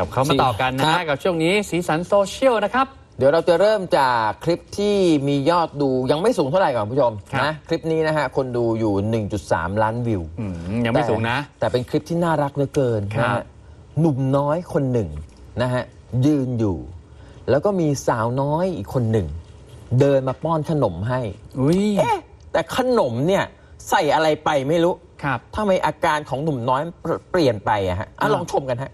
กับเขามาต่อกันนะครัฮะบกับช่วงนี้สีสันโซเชียลนะครับ เดี๋ยวเราจะเริ่มจากคลิปที่มียอดดูยังไม่สูงเท่าไหร่ก่อนคุณผู้ชมครับนะคลิปนี้นะฮะคนดูอยู่ 1.3 ล้านวิวอืมยังไม่สูงนะแต่แต่เป็นคลิปที่น่ารักเหลือเกินครับนะฮะหนุ่มน้อยคนหนึ่งนะฮะยืนอยู่ แล้วก็มีสาวน้อยอีกคนหนึ่ง เดินมาป้อนขนมให้อุ้ยเอ๊ะแต่ขนมเนี่ยใส่อะไรไปไม่รู้ครับทำไมอาการของหนุ่มน้อยเปลเปลี่ยนไปอะฮะอะอ่าลองชมกันฮะ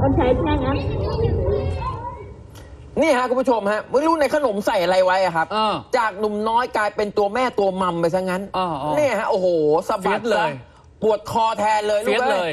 con thấy nhanh lắm นี่ฮะคุณผู้ชมฮะไม่รู้ในขนมใส่อะไรไว้อะครับ เออ จากหนุ่มน้อยกลายเป็นตัวแม่ตัวมัมไปซะงั้นอ๋ออ๋อเนี่ยฮะโอ้โหสะบัดเฟียสเลยซะปวดคอแทนเลยเฟียสกอ้เลย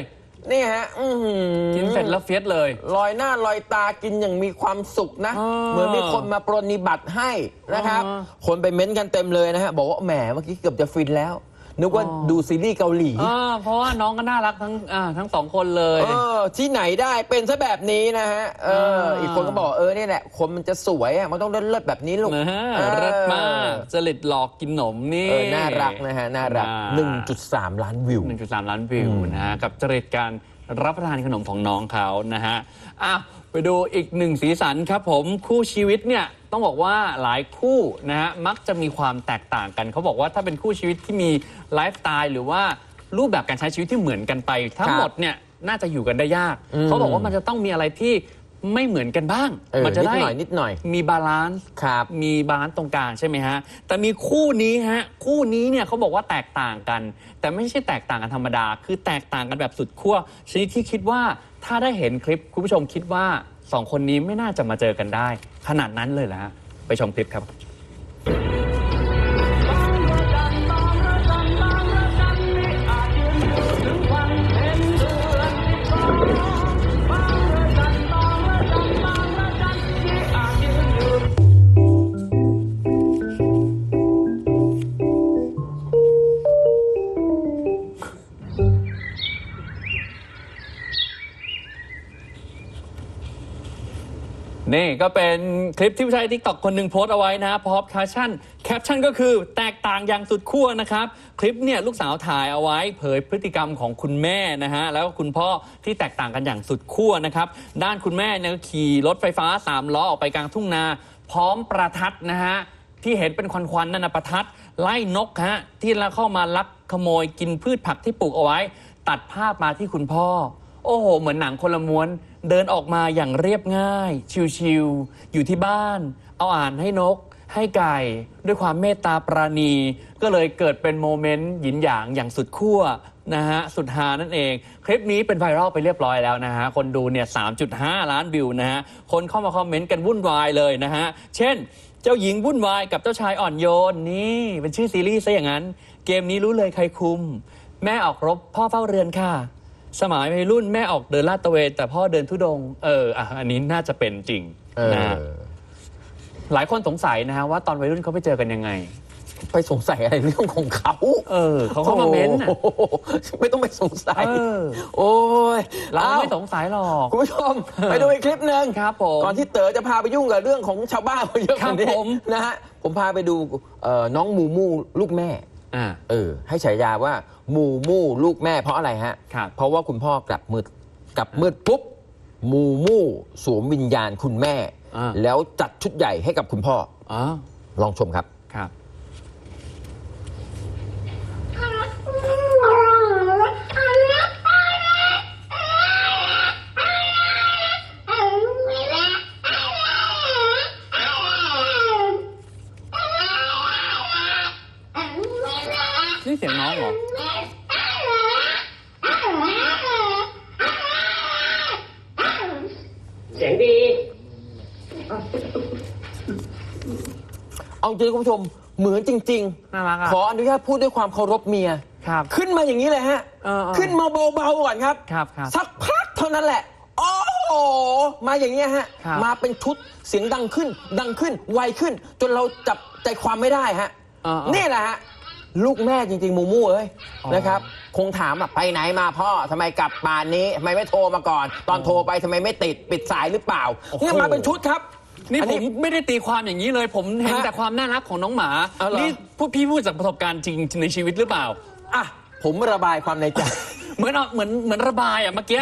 นี่ฮะอื้อหือกินเสร็จแล้วเฟียสเลย ลอยหน้าลอยตากินอย่างมีความสุขนะอ๋อเหมือนมีคนมาปรนนิบัติให้นะครับอ๋อคนไปเม้นต์กันเต็มเลยนะฮะ บอกว่าแหมเมื่อกี้เกือบจะฟินแล้ว นึกว่าอ๋อดูซีรีส์เกาหลีอ่าเพราะว่าน้องก็น่ารักทั้งอ่าทั้งสองคนเลยเออที่ไหนได้เป็นซะแบบนี้นะฮะเอออ่าอีกคนก็บอกเออเนี่ยแหละคนมันจะสวยอะมันต้องเลิศๆแบบนี้ลูกนะฮะเออรัดมากจริตหลอกกินขนมนี่เออน่ารักนะฮะน่ารักอ่า1.3 ล้านวิว 1.3 ล้านวิวนะฮะกับจริตการรับประทานขนมของน้องเขานะฮะอะไปดูอีกหนึ่งสีสันครับผมคู่ชีวิตเนี่ย ต้องบอกว่าหลายคู่นะฮะมักจะมีความแตกต่างกัน เขาบอกว่าถ้าเป็นคู่ชีวิตที่มีไลฟ์สไตล์หรือว่ารูปแบบการใช้ชีวิตที่เหมือนกันไป ทั้งหมดเนี่ยน่าจะอยู่กันได้ยาก อืม เขาบอกว่ามันจะต้องมีอะไรที่ไม่เหมือนกันบ้าง เออมัจะนิดได้หน่อยนิดหน่อยมีบาลานซ์ ครับ มีบาลานซ์ตรงกลางใช่ไหมฮะ แต่มีคู่นี้ฮะ คู่นี้เนี่ยเขาบอกว่าแตกต่างกัน แต่ไม่ใช่แตกต่างกันธรรมดา คือแตกต่างกันแบบสุดขั้วชนิดที่คิดว่าถ้าได้เห็นคลิปคุณผู้ชมคิดว่า สองคนนี้ไม่น่าจะมาเจอกันได้ ขนาดนั้นเลยเหรอฮะไปชมคลิปครับ ก็เป็นคลิปที่ผู้ใช้ทิกตอกคนหนึ่งโพสต์เอาไว้นะพร้อมแคปชั่น แคปชั่นก็คือแตกต่างอย่างสุดขั้วนะครับ คลิปเนี่ยลูกสาวถ่ายเอาไว้ เผยพฤติกรรมของคุณแม่นะฮะแล้วก็คุณพ่อที่แตกต่างกันอย่างสุดขั้วนะครับ ด้านคุณแม่เนี่ยก็ขี่รถไฟฟ้าสามล้อออกไปกลางทุ่งนา พร้อมประทัดนะฮะที่เห็นเป็นควันๆนั่นนะประทัดไล่นกฮะที่ละเข้ามาลักขโมยกินพืชผักที่ปลูกเอาไว้ ตัดภาพมาที่คุณพ่อ โอ้โห เหมือนหนังคนละม้วน เดินออกมาอย่างเรียบง่าย ชิวๆอยู่ที่บ้าน เอาอาหารให้นก ให้ไก่ ด้วยความเมตตาปราณี ก็เลยเกิดเป็นโมเมนต์หยินหยางอย่างสุดขั้วนะฮะสุดฮานั่นเอง คลิปนี้เป็นไวรัลไปเรียบร้อยแล้วนะฮะ คนดูเนี่ย 3.5 ล้านวิวนะฮะ คนเข้ามาคอมเมนต์กันวุ่นวายเลยนะฮะ เช่น เจ้าหญิงวุ่นวายกับเจ้าชายอ่อนโยนนี่เป็นชื่อซีรีส์ซะอย่างนั้น เกมนี้รู้เลยใครคุม แม่ออกรบพ่อเฝ้าเรือนค่ะ สมัยวัยรุ่นแม่ออกเดินลาดตระเวนแต่พ่อเดินทุดงค์เอออะอันนี้น่าจะเป็นจริงเออ นะฮะหลายคนสงสัยนะฮะว่าตอนวัยรุ่นเขาไปเจอกันยังไง ไปสงสัยอะไรเรื่องของเขาเออเขาเข้ามาเม้นต์น่ะ โอ้โหไม่ต้องไปสงสัย เออ โอ้ยเราอ้วไม่สงสัยหรอก คุณผู้ชม ไปดูอีกคลิปหนึ่งครับผมก่อนที่เต๋อจะพาไปยุ่งกับเรื่องของชาวบ้านเยอะกว่านี้ครับผม นะฮะ ผมพาไปดูเอ่อน้องมูมูลูกแม่ อ่า เออ ให้ฉายาว่ามูมูลูกแม่เพราะอะไรฮะ ครับ เพราะว่าคุณพ่อกลับมืดกลับมืดปุ๊บมูมูสวมวิญญาณคุณแม่ อ่า แล้วจัดชุดใหญ่ให้กับคุณพ่อ อ๋อลองชมครับ ครับ สียงน้องเหรอ เสียงดี เอาจริงๆคุณผู้ชมเหมือนจริง น่ารักอะขออนุญาตพูดด้วยความเคารพเมีย ครับขึ้นมาอย่างนี้เลยฮะ เออเออขึ้นมาเบาๆก่อนครับ ครับครับสักพักเท่านั้นแหละ โอ้โห มาอย่างเงี้ยฮะ ครับ มาเป็นชุดเสียงดังขึ้น ดังขึ้น ไวขึ้น จนเราจับใจความไม่ได้ฮะ เออเออ นี่แหละฮะ ลูกแม่จริง ๆ มูมูเอ้ยอ๋อ นะครับ คงถามอะไปไหนมาพ่อทำไมกลับป่านนี้ทำไมไม่โทรมาก่อน ตอนโทรไปทำไมไม่ติดปิดสายหรือเปล่าเนี่ยมาเป็นชุดครับนี่อั ผมไม่ได้ตีความอย่างนี้เลย ผมเห็นฮะแต่ความน่ารักของน้องหมา เอาเหรอ นี่พูดพี่พูดจากประสบการณ์จริงในชีวิตหรือเปล่า อะผมระบายความในใจ เหมือนเอาเหมือนเหมือนระบายอะเมื่อกี้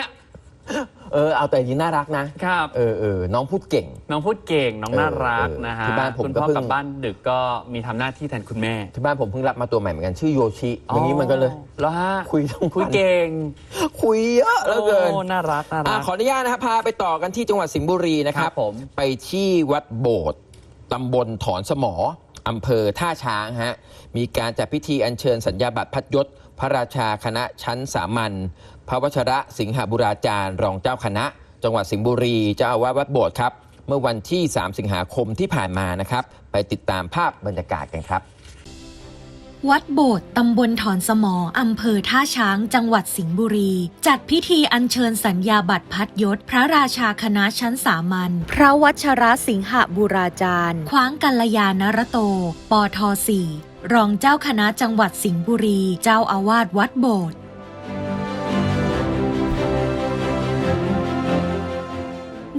เออเอาแต่อย่างนี้น่ารักนะครับ เออเออน้องพูดเก่ง น้องพูดเก่งน้องน่ารักเออเออนะฮะที่บ้านผมคุณก็พ่อเพิ่ง กลับบ้านดึกก็มีทำหน้าที่แทนคุณแม่ที่บ้านผมเพิ่งรับมาตัวใหม่เหมือนกันชื่อโยชิอย่างนี้มันก็เลย แล้วฮะคุยทั้งวัน คุยเก่งคุยเยอะเหลือเกินโอ้น่ารักน่าอะรักขออนุญาตนะครับพาไปต่อกันที่จังหวัดสิงห์บุรีนะครับ ครับผม ไปที่วัดโบสถ์ตำบลถอนสมออำเภอท่าช้างฮะมีการจัดพิธีอัญเชิญสัญญาบัตรพัดยศ พระราชาคณะชั้นสามัญพระวชระสิงหบุราจารย์ รองเจ้าคณะ จังหวัดสิงห์บุรี เจ้าอาวาสวัดโบสถ์ครับ เมื่อวันที่ 3 สิงหาคมที่ผ่านมานะครับ ไปติดตามภาพบรรยากาศกันครับวัดโบสถ์ตำบลถอนสมออำเภอท่าช้าง จังหวัดสิงห์บุรี จัดพิธีอัญเชิญสัญญาบัตรพัดยศ พระราชาคณะชั้นสามัญ พระวัชรสิงหบุราจารย์ คว้างกัลยาณรโต ปทสี่ รองเจ้าคณะจังหวัดสิงห์บุรี เจ้าอาวาสวัดโบสถ์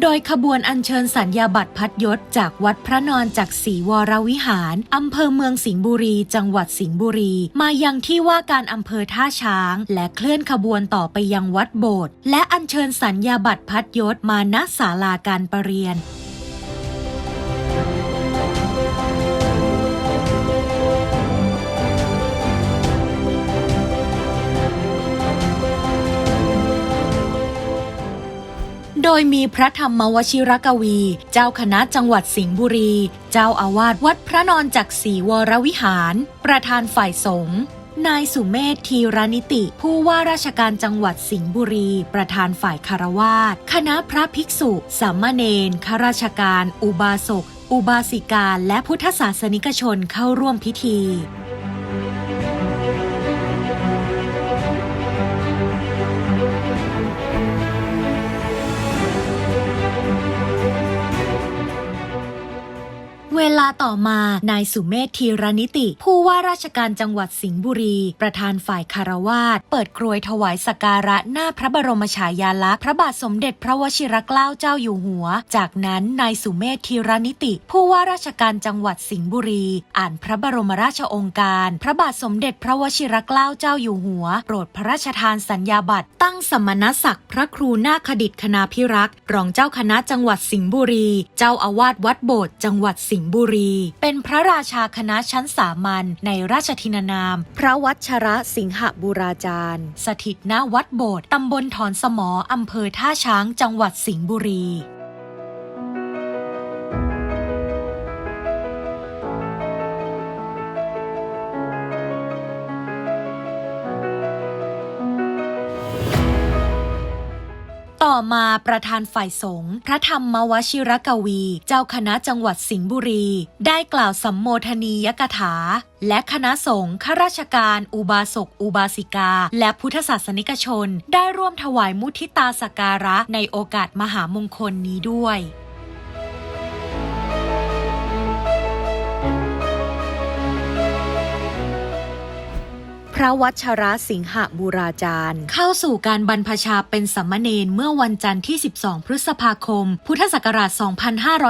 โดยขบวนอัญเชิญสัญญาบัตรพัดยศจากวัดพระนอนจากศรีวรวิหาร อำเภอเมืองสิงห์บุรี จังหวัดสิงห์บุรี มายังที่ว่าการอำเภอท่าช้าง และเคลื่อนขบวนต่อไปยังวัดโบสถ์และอัญเชิญสัญญาบัตรพัดยศมาณศาลาการประเรียน โดยมีพระธรรมวชิรกวี เจ้าคณะจังหวัดสิงห์บุรี เจ้าอาวาสวัดพระนอนจักรีวรวิหาร ประธานฝ่ายสงฆ์นายสุเมธทีรนิติ ผู้ว่าราชการจังหวัดสิงห์บุรี ประธานฝ่ายคารวาสคณะพระภิกษุสามเณรข้าราชการ อุบาสกอุบาสิกาและพุทธศาสนิกชนเข้าร่วมพิธี เวลาต่อมานายสุเมธธีรนิติ ผู้ว่าราชการจังหวัดสิงห์บุรี ประธานฝ่ายคารวาสเปิดกรวยถวายสักการะหน้าพระบรมฉายาลักษณ์พระบาทสมเด็จพระวชิรเกล้าเจ้าอยู่หัว จากนั้นนายสุเมธธีรนิติ ผู้ว่าราชการจังหวัดสิงห์บุรี อ่านพระบรมราชองค์การ พระบาทสมเด็จพระวชิรเกล้าเจ้าอยู่หัว โปรดพระราชทานสัญญาบัตรตั้งสมณศักดิ์พระครูนาคดิษฐ์คณาพิรักษ์รองเจ้าคณะจังหวัดสิงห์บุรี เจ้าอาวาสวัดโบสถ์จังหวัดสิงห์บุรี เป็นพระราชาคณะชั้นสามัญในราชทินานาม พระวัชระสิงหบุราจารย์ สถิตณวัดโบสถ์ตำบลถอนสมออำเภอท่าช้างจังหวัดสิงห์บุรี ต่อมาประธานฝ่ายสงฆ์พระธรรมวชิรกวี เจ้าคณะจังหวัดสิงห์บุรี ได้กล่าวสัมโมทนียกถา และคณะสงฆ์ข้าราชการ อุบาสกอุบาสิกา และพุทธศาสนิกชน ได้ร่วมถวายมุทิตาสกการะในโอกาสมหามงคลนี้ด้วย ระวัชระสิงหบุราจารย์ เข้าสู่การบรรพชาเป็นสัมมเนนเมื่อวันจันทร์ที่ 12 พฤษภาคม พุทธศักราช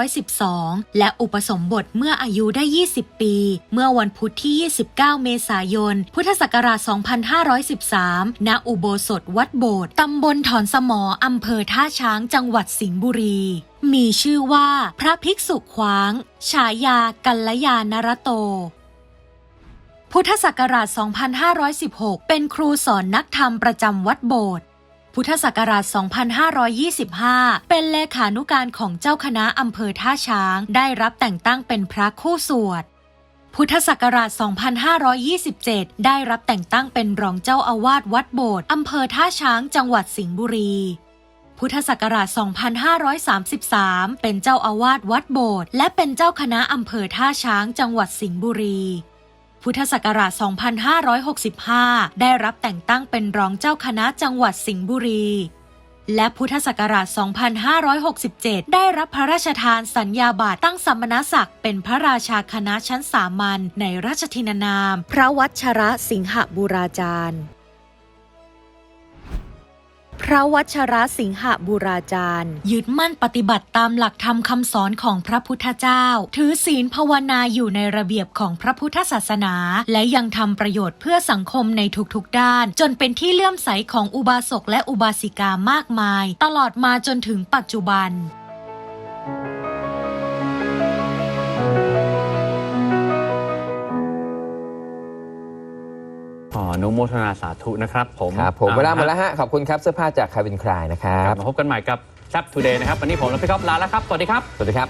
2512 และอุปสมบทเมื่ออายุได้ 20 ปี เมื่อวันพุธที่ 29 เมษายน พุทธศักราช 2513 ณ อุโบสถวัดโบสถ์ตำบลถอนสมออำเภอท่าช้างจังหวัดสิงห์บุรีมีชื่อว่าพระภิกษุขวาง ฉายากัลยาณรโต พุทธศักราช 2516 เป็นครูสอนนักธรรมประจำวัดโบสถ์ พุทธศักราช 2525 เป็นเลขานุการของเจ้าคณะอำเภอท่าช้าง ได้รับแต่งตั้งเป็นพระคู่สวด พุทธศักราช 2527 ได้รับแต่งตั้งเป็นรองเจ้าอาวาสวัดโบสถ์อำเภอท่าช้าง จังหวัดสิงห์บุรี พุทธศักราช 2533 เป็นเจ้าอาวาสวัดโบสถ์และเป็นเจ้าคณะอำเภอท่าช้าง จังหวัดสิงห์บุรี พุทธศักราช 2565 ได้รับแต่งตั้งเป็นรองเจ้าคณะจังหวัดสิงห์บุรี และพุทธศักราช 2567 ได้รับพระราชทานสัญญาบัตรตั้งสมณศักดิ์เป็นพระราชาคณะชั้นสามัญในราชทินานาม พระวัชระสิงหบุราจารย์ พระวัชรสิงหบุราจารย์ ยึดมั่นปฏิบัติตามหลักธรรมคำสอนของพระพุทธเจ้า ถือศีลภาวนาอยู่ในระเบียบของพระพุทธศาสนา และยังทำประโยชน์เพื่อสังคมในทุกๆด้าน จนเป็นที่เลื่อมใสของอุบาสกและอุบาสิกามากมาย ตลอดมาจนถึงปัจจุบัน ออนุโมทนาสาธุนะครับผมครับผมอเวลาหมดแล้วฮะ ขอบคุณครับเสื้อผ้าจากคาวินคลายนะครัครับบมาพบกันใหม่กับแซ p ทูเดย์นะครับ วันนี้ผมและพี่ก๊อฟลาแล้วครับ สวัสดีครับ สวัสดีครับ